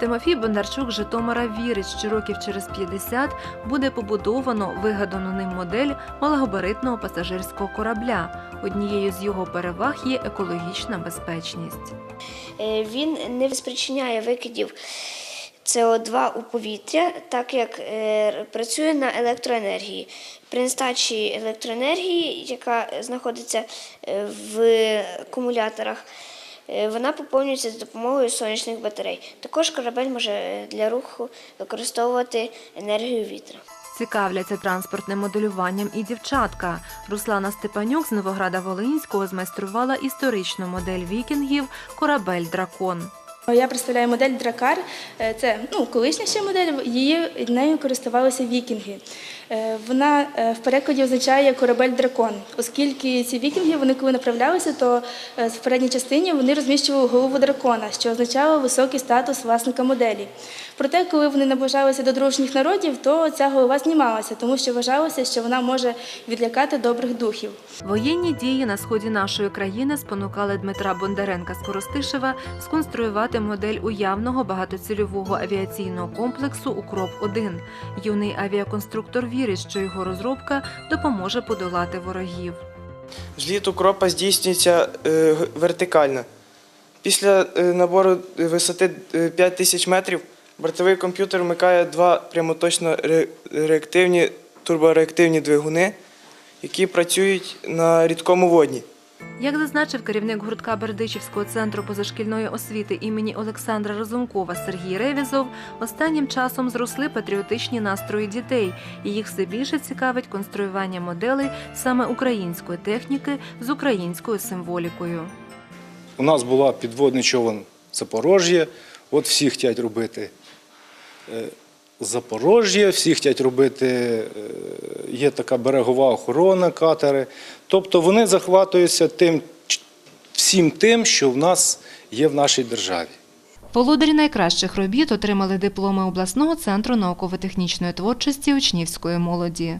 Тимофій Бондарчук Житомира вірить, що років через 50 буде побудовано вигадану ним модель малогабаритного пасажирського корабля. Однією з його переваг є екологічна безпечність. Е, Він не спричиняє викидів СО2 у повітря, так як е, працює на електроенергії. При нестачі електроенергії, яка знаходиться е, в акумуляторах, вона поповнюється за допомогою сонячних батарей. Також корабель може е, для руху використовувати енергію вітра. Цікавляться транспортним моделюванням і дівчатка. Руслана Степанюк з Новограда Волинського змайструвала історичну модель вікінгів корабель Дракон. Я представляю модель Дракар. Е, Це ну, колишня ще модель, її нею користувалися вікінги. Е, Вона е, в перекладі означає корабель дракон, оскільки ці вікінги, вони коли направлялися, то в передній частині вони розміщували голову дракона, що означало високий статус власника моделі. Проте, коли вони наближалися до дружніх народів, то ця голова знімалася, тому що вважалося, що вона може відлякати добрих духів. Воєнні дії на сході нашої країни спонукали Дмитра Бондаренка з Коростишева модель уявного багатоцільового авіаційного комплексу Укроп-1. Юний авіаконструктор вірить, що його розробка допоможе подолати ворогів. Зліт укропа здійснюється е, вертикально. Після е, набору висоти е, 5 тисяч метрів бортовий комп'ютер вмикає два прямоточно реактивні турбореактивні двигуни, які працюють на рідкому водні. Як зазначив керівник гуртка Бердичівського центру позашкільної освіти імені Олександра Разумкова Сергій Ревізов, останнім часом зросли патріотичні настрої дітей, і їх все більше цікавить конструювання моделей саме української техніки з українською символікою. У нас була підводний човен Запорожжя, от всі хочуть робити е, Запорожжя, всі хочуть робити, е, є така берегова охорона, катери. Тобто вони захватуються тим, всім тим, що в нас є в нашій державі. Володарі найкращих робіт отримали дипломи обласного центру науково-технічної творчості учнівської молоді.